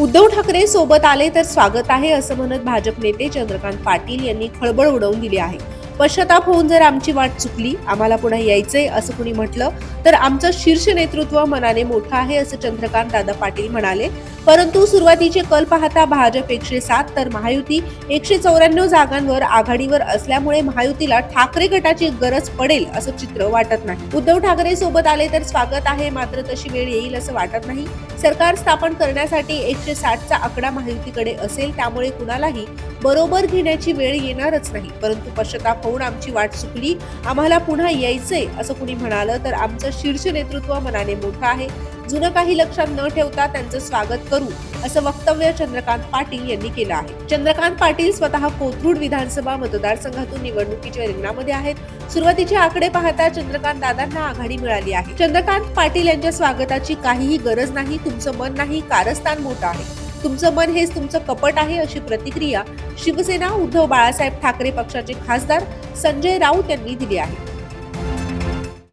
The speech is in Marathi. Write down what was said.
उद्धव ठाकरे सोबत आले तर स्वागत आहे असं म्हणत भाजप नेते चंद्रकांत पाटील यांनी खळबळ उडवून दिली आहे. पश्चाताप होऊन जर आमची वाट चुकली आम्हाला पुन्हा यायचंय असं कुणी म्हटलं तर आमचं शीर्ष नेतृत्व मनाने मोठं आहे असं चंद्रकांत दादा पाटील म्हणाले. परंतु सुरुवातीचे कल पाहता भाजप एकशे सात तर महायुती एकशे चौऱ्याण्णव जागांवर आघाडीवर असल्यामुळे महायुतीला ठाकरे गटाची गरज पडेल असं चित्र वाटत नाही. उद्धव ठाकरे सोबत आले तर स्वागत आहे मात्र तशी वेळ येईल असं वाटत नाही. सरकार स्थापन करण्यासाठी एकशे साठचा आकडा महायुतीकडे असेल त्यामुळे कुणालाही बरोबर घेण्याची वेळ येणारच नाही. परंतु पश्चाताप होऊन आमची वाट चुकली आम्हाला पुन्हा यायचंय असं कुणी म्हणालं तर आमचं शीर्ष नेतृत्व मनाने मोठं आहे. जुनं काही लक्षात न ठेवता त्यांचं स्वागत करू असं वक्तव्य चंद्रकांत पाटील यांनी केलं आहे. चंद्रकांत पाटील स्वतः कोथरूड विधानसभा मतदारसंघातून निवडणुकीच्या रिंगणामध्ये आहेत. सुरुवातीचे आकडे पाहता चंद्रकांत दादांना आघाडी मिळाली आहे. चंद्रकांत पाटील यांच्या स्वागताची काहीही गरज नाही तुमचं मन नाही कारस्थान मोठं आहे. तुमचं मन हेच तुमचं कपट आहे अशी प्रतिक्रिया शिवसेना उद्धव बाळासाहेब ठाकरे पक्षाचे खासदार संजय राऊत यांनी दिली आहे.